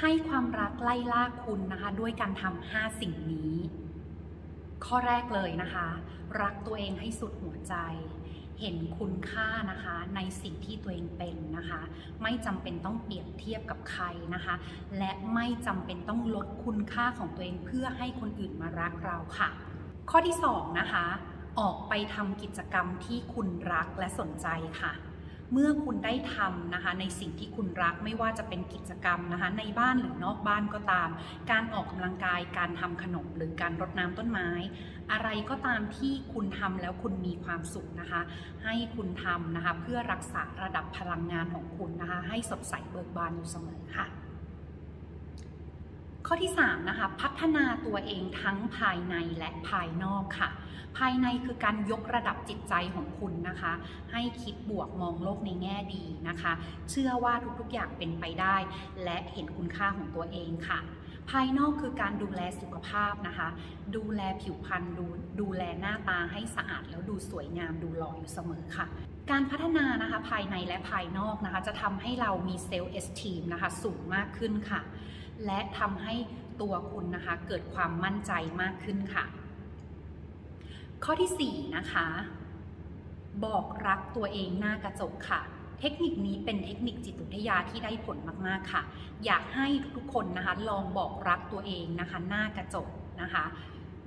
ให้ความรักไล่ล่าคุณนะคะด้วยการทำห้าสิ่งนี้ ข้อแรกเลยนะคะ รักตัวเองให้สุดหัวใจ เห็นคุณค่านะคะในสิ่งที่ตัวเองเป็นนะคะ ไม่จำเป็นต้องเปรียบเทียบกับใครนะคะ และไม่จำเป็นต้องลดคุณค่าของตัวเองเพื่อให้คนอื่นมารักเราค่ะ ข้อที่สองนะคะ ออกไปทำกิจกรรมที่คุณรักและสนใจค่ะ เมื่อคุณได้ทำนะคะในสิ่งที่คุณรักไม่ว่าจะเป็นกิจกรรมนะคะในบ้านหรือนอกบ้านก็ตาม การออกกำลังกายการทำขนมหรือการรดน้ำต้นไม้ อะไรก็ตามที่คุณทำแล้วคุณมีความสุขนะคะ ให้คุณทำนะคะเพื่อรักษาระดับพลังงานของคุณนะคะให้สดใสเบิกบานอยู่เสมอค่ะ ข้อที่3นะคะพัฒนาตัวเองทั้งภายในและภายนอกค่ะ ภายในคือการยกระดับจิตใจของคุณนะคะ ให้คิดบวกมองโลกในแง่ดีนะคะ เชื่อว่าทุกๆอย่างเป็นไปได้ และเห็นคุณค่าของตัวเองค่ะภายนอกคือการดูแลสุขภาพนะคะ ดูแลผิวพรรณดูดูแลหน้าตาให้สะอาดแล้วดูสวยงามดูหล่ออยู่เสมอค่ะ การพัฒนานะคะภายในและภายนอกนะคะ จะทำให้เรามีเซลล์เอสทีมนะคะสูงมากขึ้นค่ะ และทำให้ตัวคุณนะคะเกิดความมั่นใจมากขึ้นค่ะ ข้อที่4นะคะบอกรักตัวเองหน้ากระจกค่ะ เทคนิคนี้เป็นเทคนิคจิตวิทยาที่ได้ผลมากๆค่ะ อยากให้ทุกๆคนนะคะลองบอกรักตัวเองนะคะหน้ากระจกนะคะ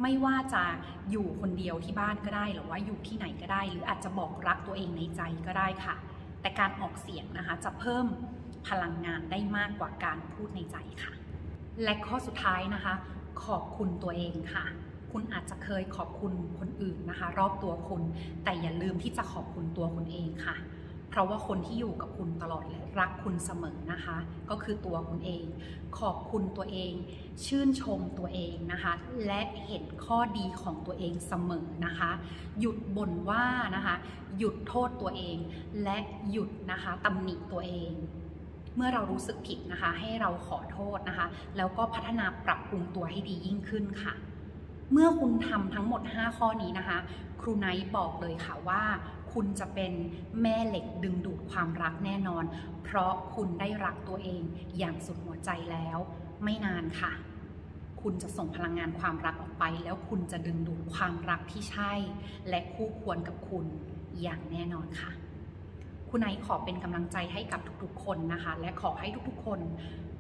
ไม่ว่าจะอยู่คนเดียวที่บ้านก็ได้ หรือว่าอยู่ที่ไหนก็ได้ หรืออาจจะบอกรักตัวเองในใจก็ได้ค่ะ แต่การออกเสียงนะคะจะเพิ่มพลังงานได้มากกว่าการพูดในใจค่ะ และข้อสุดท้ายนะคะ ขอบคุณตัวเองค่ะ คุณอาจจะเคยขอบคุณคนอื่นนะคะ รอบตัวคุณ แต่อย่าลืมที่จะขอบคุณตัวคุณเองค่ะ เพราะว่าคนที่อยู่กับคุณตลอดและรักคุณเสมอนะคะ ก็คือตัวคุณเอง ขอบคุณตัวเอง ชื่นชมตัวเองนะคะ และเห็นข้อดีของตัวเองเสมอนะคะ หยุดบ่นว่านะคะ หยุดโทษตัวเอง และหยุดนะคะตำหนิตัวเอง เมื่อเรารู้สึกผิดนะคะ ให้เราขอโทษนะคะ แล้วก็พัฒนาปรับปรุงตัวให้ดียิ่งขึ้นค่ะ เมื่อคุณทำทั้งหมด 5 ข้อนี้นะคะ ครูไนท์บอกเลยค่ะว่า คุณจะเป็นแม่เหล็กดึงดูดความรักแน่นอน เพราะคุณได้รักตัวเองอย่างสุดหัวใจแล้ว ไม่นานค่ะ คุณจะส่งพลังงานความรักออกไป แล้วคุณจะดึงดูดความรักที่ใช่ และคู่ควรกับคุณอย่างแน่นอนค่ะ คุณไนท์ขอเป็นกำลังใจให้กับทุกๆ คนนะคะ และขอให้ทุกๆ คน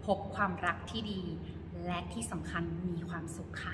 พบความรักที่ดี และที่สำคัญมีความสุขค่ะ